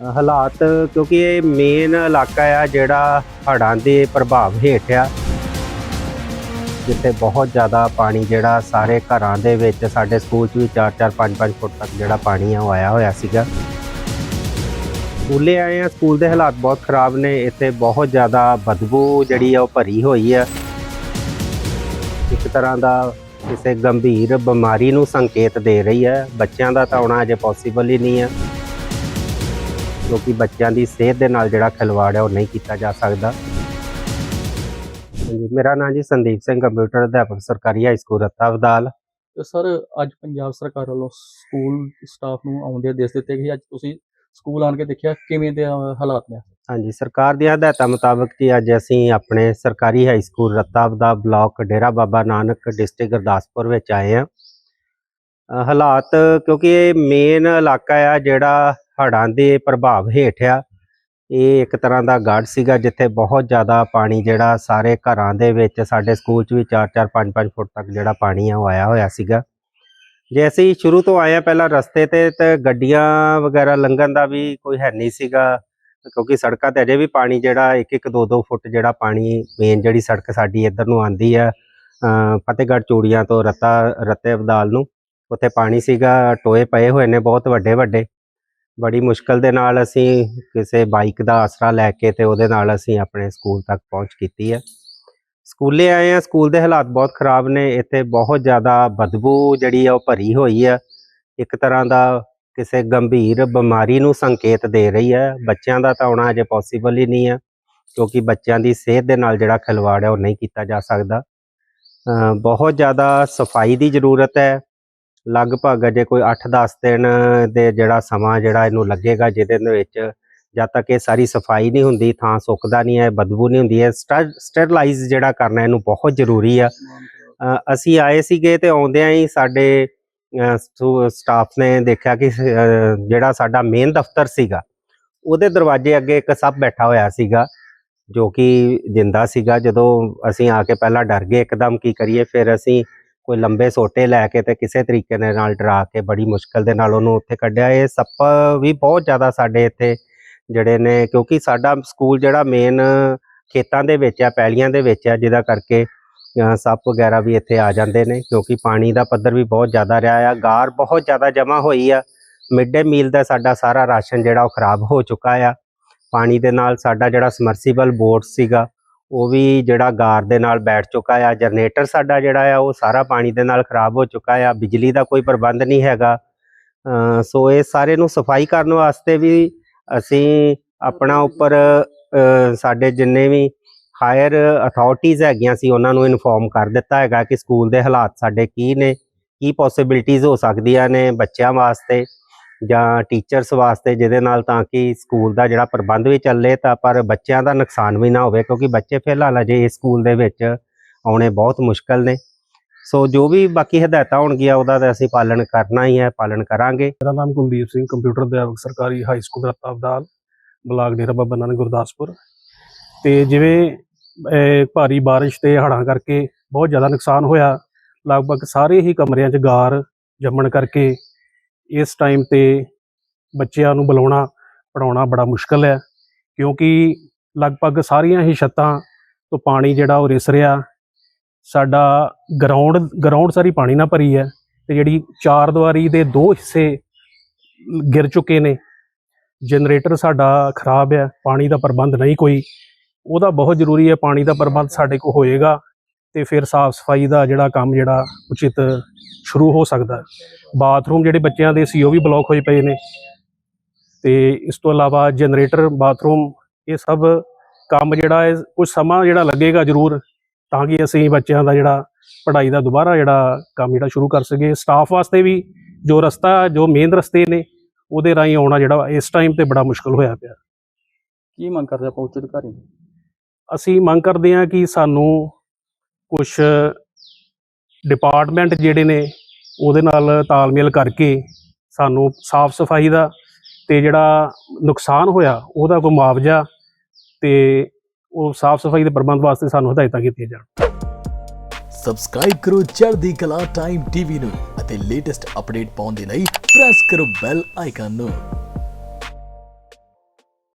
ਹਾਲਾਤ, ਕਿਉਂਕਿ ਇਹ ਮੇਨ ਇਲਾਕਾ ਆ ਜਿਹੜਾ ਹੜ੍ਹਾਂ ਦੇ ਪ੍ਰਭਾਵ ਹੇਠ ਆ, ਜਿੱਥੇ ਬਹੁਤ ਜ਼ਿਆਦਾ ਪਾਣੀ ਜਿਹੜਾ ਸਾਰੇ ਘਰਾਂ ਦੇ ਵਿੱਚ, ਸਾਡੇ ਸਕੂਲ 'ਚ ਵੀ 4-4 5-5 ਫੁੱਟ ਤੱਕ ਜਿਹੜਾ ਪਾਣੀ ਆ ਉਹ ਆਇਆ ਹੋਇਆ ਸੀਗਾ। ਸਕੂਲੇ ਆਏ ਆ, ਸਕੂਲ ਦੇ ਹਾਲਾਤ ਬਹੁਤ ਖਰਾਬ ਨੇ, ਇੱਥੇ ਬਹੁਤ ਜ਼ਿਆਦਾ ਬਦਬੂ ਜਿਹੜੀ ਆ ਉਹ ਭਰੀ ਹੋਈ ਆ। ਇੱਕ ਤਰ੍ਹਾਂ ਦਾ ਕਿਸੇ ਗੰਭੀਰ ਬਿਮਾਰੀ ਨੂੰ ਸੰਕੇਤ ਦੇ ਰਹੀ ਹੈ ਬੱਚਿਆਂ ਦਾ ਤਾਂ ਆਉਣਾ ਅਜੇ ਪੋਸੀਬਲ ਹੀ ਨਹੀਂ ਹੈ ਕਿਉਂਕਿ ਬੱਚਿਆਂ ਦੀ ਸਿਹਤ ਦੇ ਨਾਲ ਜਿਹੜਾ ਖਿਲਵਾੜ ਹੈ ਉਹ ਨਹੀਂ ਕੀਤਾ ਜਾ ਸਕਦਾ। ਹਾਂਜੀ ਮੇਰਾ ਨਾਮ ਜੀ ਸੰਦੀਪ ਸਿੰਘ ਕੰਪਿਊਟਰ ਅਧਿਆਪਕ ਸਰਕਾਰੀ ਹਾਈ ਸਕੂਲ ਰੱਤਾ ਅਬਦਾਲ। ਤੇ ਸਰ ਅੱਜ ਪੰਜਾਬ ਸਰਕਾਰ ਵੱਲੋਂ ਸਕੂਲ ਸਟਾਫ ਨੂੰ ਆਉਂਦੇ ਦੇਸ਼ ਦਿੱਤੇ ਕਿ ਅੱਜ ਤੁਸੀਂ ਸਕੂਲ ਆਣ ਕੇ ਦੇਖਿਆ ਕਿਵੇਂ ਦੇ ਹਾਲਾਤ ਨੇ? ਹਾਂਜੀ ਸਰਕਾਰ ਦੀਆਂ ਹਦਾਇਤਾਂ ਮੁਤਾਬਕ ਜੀ ਅੱਜ ਅਸੀਂ ਆਪਣੇ ਸਰਕਾਰੀ high school Ratta Abdal block Dera Baba Nanak district Gurdaspur ਵਿੱਚ ਆਏ ਆ ਹਾਲਾਤ ਕਿਉਂਕਿ ਇਹ ਮੇਨ ਇਲਾਕਾ ਆ ਜਿਹੜਾ ਹੜ੍ਹਾਂ ਦੇ ਪ੍ਰਭਾਵ ਹੇਠ ਆ। ਇਹ ਇੱਕ ਤਰ੍ਹਾਂ ਦਾ ਗੜ ਸੀਗਾ ਜਿੱਥੇ ਬਹੁਤ ਜ਼ਿਆਦਾ ਪਾਣੀ ਜਿਹੜਾ ਸਾਰੇ ਘਰਾਂ ਦੇ ਵਿੱਚ, ਸਾਡੇ ਸਕੂਲ 'ਚ ਵੀ 4-4 5-5 ਫੁੱਟ ਤੱਕ ਜਿਹੜਾ ਪਾਣੀ ਆ ਉਹ ਆਇਆ ਹੋਇਆ ਸੀਗਾ। ਜੇ ਅਸੀਂ ਸ਼ੁਰੂ ਤੋਂ ਆਏ ਆ ਪਹਿਲਾਂ ਰਸਤੇ ਤੇ ਤੇ ਗੱਡੀਆਂ ਵਗੈਰਾ ਲੰਘਣ ਦਾ ਵੀ ਕੋਈ ਹੈ ਨਹੀਂ ਸੀਗਾ, ਕਿਉਂਕਿ ਸੜਕਾਂ ਤੇ ਅਜੇ ਵੀ ਪਾਣੀ ਜਿਹੜਾ ਇੱਕ ਇੱਕ, ਦੋ ਦੋ ਫੁੱਟ ਜਿਹੜਾ ਪਾਣੀ ਮੇਨ ਜਿਹੜੀ ਸੜਕ ਸਾਡੀ ਇੱਧਰ ਨੂੰ ਆਂਦੀ ਆ ਫਤਿਹਗੜ੍ਹ ਚੂੜੀਆਂ ਤੋਂ ਰਤਾ, ਰਤੇ ਅਬਦਾਲ ਨੂੰ, ਉੱਥੇ ਪਾਣੀ ਸੀਗਾ, ਟੋਏ ਪਏ ਹੋਏ ਨੇ ਬਹੁਤ ਵੱਡੇ ਵੱਡੇ ਬੜੀ ਮੁਸ਼ਕਲ ਦੇ ਨਾਲ ਅਸੀਂ ਕਿਸੇ ਬਾਈਕ ਦਾ ਆਸਰਾ ਲੈ ਕੇ ਤੇ ਉਹਦੇ ਨਾਲ ਅਸੀਂ ਆਪਣੇ ਸਕੂਲ ਤੱਕ ਪਹੁੰਚ ਕੀਤੀ ਹੈ। ਸਕੂਲੇ ਆਏ ਆ ਸਕੂਲ ਦੇ ਹਾਲਾਤ ਬਹੁਤ ਖਰਾਬ ਨੇ, ਇੱਥੇ ਬਹੁਤ ਜ਼ਿਆਦਾ ਬਦਬੂ ਜਿਹੜੀ ਆ ਉਹ ਭਰੀ ਹੋਈ ਆ। ਇੱਕ ਤਰ੍ਹਾਂ ਦਾ ਕਿਸੇ ਗੰਭੀਰ ਬਿਮਾਰੀ ਨੂੰ ਸੰਕੇਤ ਦੇ ਰਹੀ ਹੈ ਬੱਚਿਆਂ ਦਾ ਤਾਂ ਆਉਣਾ ਅਜੇ ਪੋਸੀਬਲ ਹੀ ਨਹੀਂ ਹੈ ਕਿਉਂਕਿ ਬੱਚਿਆਂ ਦੀ ਸਿਹਤ ਦੇ ਨਾਲ ਜਿਹੜਾ ਖਿਲਵਾੜ ਹੈ ਉਹ ਨਹੀਂ ਕੀਤਾ ਜਾ ਸਕਦਾ। ਬਹੁਤ ਜ਼ਿਆਦਾ ਸਫ਼ਾਈ ਦੀ ਜ਼ਰੂਰਤ ਹੈ। ਲਗਭਗ ਅਜੇ ਕੋਈ 8-10 ਦਿਨ ਦੇ ਜਿਹੜਾ ਸਮਾਂ ਜਿਹੜਾ ਇਹਨੂੰ ਲੱਗੇਗਾ ਜਿਹਦੇ ਵਿੱਚ ਜਦ ਤੱਕ ਇਹ ਸਾਰੀ ਸਫ਼ਾਈ ਨਹੀਂ ਹੁੰਦੀ, ਥਾਂ ਸੁੱਕਦਾ ਨਹੀਂ ਹੈ, ਬਦਬੂ ਨਹੀਂ ਹੁੰਦੀ ਹੈ ਸਟਰਲਾਈਜ਼ ਜਿਹੜਾ ਕਰਨਾ ਇਹਨੂੰ ਬਹੁਤ ਜ਼ਰੂਰੀ ਆ। ਅਸੀਂ ਆਏ ਸੀਗੇ ਤੇ ਆਉਂਦਿਆਂ ਹੀ ਸਾਡੇ ਸਟਾਫ ਨੇ ਦੇਖਿਆ ਕਿ ਜਿਹੜਾ ਸਾਡਾ ਮੇਨ ਦਫ਼ਤਰ ਸੀਗਾ, ਉਹਦੇ ਦਰਵਾਜ਼ੇ ਅੱਗੇ ਇੱਕ ਸੱਪ ਬੈਠਾ ਹੋਇਆ ਸੀਗਾ, ਜੋ ਕਿ ਜਿੰਦਾ ਸੀਗਾ। ਜਦੋਂ ਅਸੀਂ ਆ ਕੇ ਪਹਿਲਾਂ ਡਰ ਗਏ, ਇੱਕਦਮ ਕੀ ਕਰੀਏ, ਫਿਰ ਅਸੀਂ ਕੋਈ ਲੰਬੇ ਸੋਟੇ ਲੈ ਕੇ ਤੇ ਕਿਸੇ ਤਰੀਕੇ ਦੇ ਨਾਲ ਡਰਾ ਕੇ ਬੜੀ ਮੁਸ਼ਕਲ ਦੇ ਨਾਲ ਉਹਨੂੰ ਉੱਥੇ ਕੱਢਿਆ। ਇਹ ਸੱਪ ਵੀ ਬਹੁਤ ਜ਼ਿਆਦਾ ਸਾਡੇ ਇੱਥੇ ਜਿਹੜੇ ਨੇ, ਕਿਉਂਕਿ ਸਾਡਾ ਸਕੂਲ ਜਿਹੜਾ ਮੇਨ ਖੇਤਾਂ ਦੇ ਵਿੱਚ ਆ, ਪੈਲੀਆਂ ਦੇ ਵਿੱਚ ਆ, ਜਿਹਦਾ ਕਰਕੇ ਸੱਪ ਵਗੈਰਾ ਵੀ ਇੱਥੇ ਆ ਜਾਂਦੇ ਨੇ, ਕਿਉਂਕਿ ਪਾਣੀ ਦਾ ਪੱਧਰ ਵੀ ਬਹੁਤ ਜ਼ਿਆਦਾ ਰਿਹਾ ਆ, ਗਾਰ ਬਹੁਤ ਜ਼ਿਆਦਾ ਜਮ੍ਹਾਂ ਹੋਈ ਆ। ਮਿਡ ਡੇ ਮੀਲ ਦਾ ਸਾਡਾ ਸਾਰਾ ਰਾਸ਼ਨ ਜਿਹੜਾ ਉਹ ਖਰਾਬ ਹੋ ਚੁੱਕਾ ਆ। ਪਾਣੀ ਦੇ ਨਾਲ ਸਾਡਾ ਜਿਹੜਾ ਸਮਰਸੀਬਲ ਬੋਰਡ ਸੀਗਾ ਉਹ ਵੀ ਜਿਹੜਾ ਗਾਰ ਦੇ ਨਾਲ ਬੈਠ ਚੁੱਕਾ ਆ, ਜਨਰੇਟਰ ਸਾਡਾ ਜਿਹੜਾ ਆ, ਉਹ ਸਾਰਾ ਪਾਣੀ ਦੇ ਨਾਲ ਖਰਾਬ ਹੋ ਚੁੱਕਾ ਆ, ਬਿਜਲੀ ਦਾ ਕੋਈ ਪ੍ਰਬੰਧ ਨਹੀਂ ਹੈਗਾ। ਸੋ ਇਹ ਸਾਰੇ ਨੂੰ ਸਫ਼ਾਈ ਕਰਨ ਵਾਸਤੇ ਵੀ ਅਸੀਂ ਆਪਣਾ ਉੱਪਰ ਸਾਡੇ ਜਿੰਨੇ ਵੀ ਹਾਇਰ ਅਥਾਰਟੀਆਂ ਹੈਗੀਆਂ ਸੀ, ਉਹਨਾਂ ਨੂੰ ਇਨਫੋਰਮ ਕਰ ਦਿੱਤਾ ਹੈਗਾ ਕਿ ਸਕੂਲ ਦੇ ਹਾਲਾਤ ਸਾਡੇ ਕੀ ਨੇ, ਕੀ ਪੋਸਿਬਿਲਿਟੀਆਂ ਹੋ ਸਕਦੀਆਂ ਨੇ ਬੱਚਿਆਂ ਵਾਸਤੇ। ਜਾਂ ਟੀਚਰਸ ਵਾਸਤੇ ਜਿਹਦੇ ਨਾਲ ਤਾਂ ਕਿ ਸਕੂਲ ਦਾ ਜਿਹੜਾ ਪ੍ਰਬੰਧ ਵੀ ਚੱਲੇ ਤਾਂ ਪਰ ਬੱਚਿਆਂ ਦਾ ਨੁਕਸਾਨ ਵੀ ਨਾ ਹੋਵੇ, ਕਿਉਂਕਿ ਬੱਚੇ ਫਿਲਹਾਲ ਅਜੇ ਇਸ ਸਕੂਲ ਦੇ ਵਿੱਚ ਆਉਣੇ ਬਹੁਤ ਮੁਸ਼ਕਲ ਨੇ। ਸੋ ਜੋ ਵੀ ਬਾਕੀ ਹਦਾਇਤਾਂ ਹੋਣਗੀਆਂ, ਉਹਦਾ ਤਾਂ ਅਸੀਂ ਪਾਲਣ ਕਰਨਾ ਹੀ ਹੈ, ਪਾਲਣ ਕਰਾਂਗੇ। ਮੇਰਾ ਨਾਮ ਕੁਲਦੀਪ ਸਿੰਘ ਕੰਪਿਊਟਰ ਅਧਿਆਪਕ, ਸਰਕਾਰੀ high school Ratta Abdal block Dera Baba Nanak Gurdaspur. ਤੇ ਜਿਵੇਂ ਭਾਰੀ ਬਾਰਿਸ਼ ਤੇ ਹੜ੍ਹਾਂ ਕਰਕੇ ਬਹੁਤ ਜ਼ਿਆਦਾ ਨੁਕਸਾਨ ਹੋਇਆ, ਲਗਭਗ ਸਾਰੇ ਹੀ ਕਮਰਿਆਂ 'ਚ ਗਾਰ ਜੰਮਣ ਕਰਕੇ ਇਸ ਟਾਈਮ ਤੇ ਬੱਚਿਆਂ ਨੂੰ ਬੁਲਾਉਣਾ ਪੜਾਉਣਾ ਬੜਾ ਮੁਸ਼ਕਲ ਹੈ, ਕਿਉਂਕਿ ਲਗਭਗ ਸਾਰੀਆਂ ਹੀ ਛੱਤਾਂ ਤੋਂ ਪਾਣੀ ਜਿਹੜਾ ਉਹ ਰਿਸ ਰਿਹਾ। ਸਾਡਾ ਗਰਾਊਂਡ ਗਰਾਊਂਡ ਸਾਰੀ ਪਾਣੀ ਨਾਲ ਭਰੀ ਹੈ ਤੇ ਜਿਹੜੀ ਚਾਰ ਦੀਵਾਰੀ ਦੇ ਦੋ ਹਿੱਸੇ ਗਿਰ ਚੁੱਕੇ ਨੇ। ਜਨਰੇਟਰ ਸਾਡਾ ਖਰਾਬ ਹੈ, ਪਾਣੀ ਦਾ ਪ੍ਰਬੰਧ ਨਹੀਂ ਕੋਈ। ਉਹਦਾ ਬਹੁਤ ਜ਼ਰੂਰੀ ਹੈ, ਪਾਣੀ ਦਾ ਪ੍ਰਬੰਧ ਸਾਡੇ ਕੋਲ ਹੋਏਗਾ। ਤੇ ਫਿਰ ਸਾਫ਼ ਸਫ਼ਾਈ ਦਾ ਜਿਹੜਾ ਕੰਮ ਜਿਹੜਾ ਉਚਿਤ ਸ਼ੁਰੂ ਹੋ ਸਕਦਾ ਬਾਥਰੂਮ ਜਿਹੜੇ ਬੱਚਿਆਂ ਦੇ ਸੀ ਉਹ ਵੀ ਬਲੌਕ ਹੋਏ ਪਏ ਨੇ। ਤੇ ਇਸ ਤੋਂ ਇਲਾਵਾ ਜਨਰੇਟਰ ਬਾਥਰੂਮ ਇਹ ਸਭ ਕੰਮ ਜਿਹੜਾ ਹੈ ਕੁਝ ਸਮਾਂ ਜਿਹੜਾ ਲੱਗੇਗਾ ਜ਼ਰੂਰ ਤਾਂ ਕਿ ਅਸੀਂ ਬੱਚਿਆਂ ਦਾ ਜਿਹੜਾ ਪੜ੍ਹਾਈ ਦਾ ਦੁਬਾਰਾ ਜਿਹੜਾ ਕੰਮ ਜਿਹੜਾ ਸ਼ੁਰੂ ਕਰ ਸਕੀਏ। ਸਟਾਫ ਵਾਸਤੇ ਵੀ ਜੋ ਰਸਤਾ ਜੋ ਮੇਨ ਰਸਤੇ ਨੇ ਉਹਦੇ ਰਾਹੀਂ ਆਉਣਾ ਜਿਹੜਾ ਇਸ ਟਾਈਮ ਤੇ ਬੜਾ ਮੁਸ਼ਕਲ ਹੋਇਆ ਪਿਆ। ਕੀ ਮੰਗ ਕਰਦੇ ਆਪਾਂ ਉੱਚ ਅਧਿਕਾਰੀ? ਅਸੀਂ ਮੰਗ ਕਰਦੇ ਹਾਂ ਕਿ ਸਾਨੂੰ ਕੁਝ ਡਿਪਾਰਟਮੈਂਟ ਜਿਹੜੇ ਨੇ, ਉਹਦੇ ਨਾਲ ਤਾਲਮੇਲ ਕਰਕੇ ਸਾਨੂੰ ਸਾਫ਼ ਸਫ਼ਾਈ ਦਾ ਤੇ ਜਿਹੜਾ ਨੁਕਸਾਨ ਹੋਇਆ, ਉਹਦਾ ਕੋਈ ਮੁਆਵਜ਼ਾ ਤੇ ਉਹ ਸਾਫ਼ ਸਫ਼ਾਈ ਦੇ ਪ੍ਰਬੰਧ ਵਾਸਤੇ ਸਾਨੂੰ ਹਦਾਇਤਾਂ ਕੀਤੀਆਂ ਜਾਣ। ਸਬਸਕ੍ਰਾਈਬ ਕਰੋ ਚੜ੍ਹਦੀ ਕਲਾ ਟਾਈਮ ਟੀਵੀ ਨੂੰ ਅਤੇ ਲੇਟੈਸਟ ਅਪਡੇਟ ਪਾਉਣ ਦੇ ਲਈ ਪ੍ਰੈਸ ਕਰੋ ਬੈਲ ਆਈਕਨ ਨੂੰ।